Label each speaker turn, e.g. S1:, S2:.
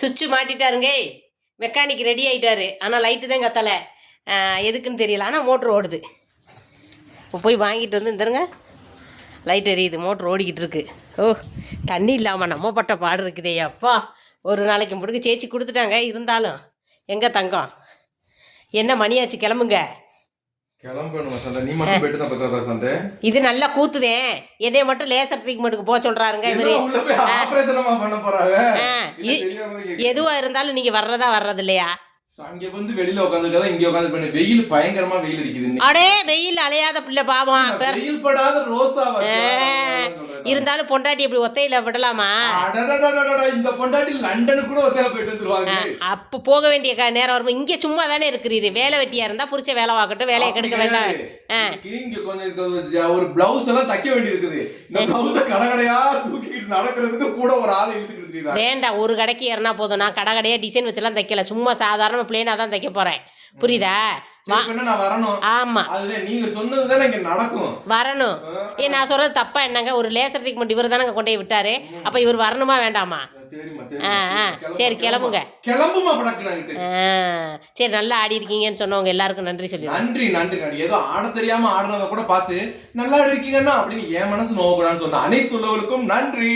S1: சுவிட்சு மாட்டிட்டாருங்க. Mechanic ready ஆகிட்டாரு ஆனால் லைட்டு தான் கத்தலை. எதுக்குன்னு தெரியல. ஆனால் மோட்ரு ஓடுது. இப்போ போய் வாங்கிட்டு வந்து இந்தருங்க. லைட் எரியுது. மோட்ரு ஓடிக்கிட்டு இருக்கு. ஓ தண்ணி இல்லாமல் நம்ம பட்ட பாடு இருக்குதே. அப்பா ஒரு நாளைக்கு முடுக்கு சேச்சி கொடுத்துட்டாங்க. இருந்தாலும் எங்கே தங்கம்? என்ன மணியாச்சு? கிளம்புங்க. இது நல்லா கூத்துதேன் என்னைய மட்டும் லேசர் ட்ரீட்மெண்ட்டுக்கு போக சொல்கிறாருங்க இவரு. எதுவாக இருந்தாலும் நீங்கள் வர்றதா வர்றது இல்லையா
S2: அங்க வந்து வெளியில உட்காந்துட்டு இங்க உட்காந்து பண்ணு. வெயில் பயங்கரமா வெயில் அடிக்குது இன்னைக்கு.
S1: அடே வெயில் அலையாத பிள்ளை பாவம்.
S2: வெயில் படாத
S1: இருந்தாலும் பொண்டாட்டி இப்படி ஒத்தையில விடலாமா?
S2: இந்த பொண்டாட்டி லண்டனுக்கு கூட ஒத்தையில போயிட்டு வந்துருவாங்க
S1: அப்போ போக வேண்டிய க- நேரம் வரும் இங்கே சும்மா தானே இருக்கிறீரு வேலை வெட்டியா இருந்தா புருஷன் வேலை பார்க்கட்டும் வேலையை கெடுக்க வேண்டாம்
S2: இங்க கொஞ்சம் ஒரு பிளவுஸ் எல்லாம் தைக்க வேண்டி இருக்குது இந்த பிளவுஸ கடகடையா தூக்கிட்டு நடக்கிறதுக்கு கூட ஒரு ஆள் இழுத்துக்கிட்டு.
S1: வேண்டாம் ஒரு கடைக்கு ஏறினா போதும். நான் கடை கடையாக டிசைன் வச்செல்லாம் தைக்கல. சும்மா சாதாரண பிளேனாக தான் தைக்க போகிறேன் புரியுதா?
S2: நான் வரணும்.
S1: ஏ நான் சொல்கிறது தப்பா என்னங்க? ஒரு லேசர் ட்ரீட்மெண்ட் இவர் தானங்க கொண்டு போய் விட்டாரு. அப்போ இவர் வரணுமா வேண்டாமா? சரி, கிளம்புங்க. சரி நல்லா ஆடி இருக்கீங்கன்னு சொன்னவங்க எல்லாருக்கும் நன்றி சொல்லி
S2: நன்றி நன்றி நன்றி. ஏதோ ஆட தெரியாம ஆடுறத கூட பார்த்து நல்லா ஆடி இருக்கீங்கன்னா அப்படின்னு என் மனசு நோக்கூடான்னு சொன்ன அனைத்து உள்ளவர்களுக்கும் நன்றி.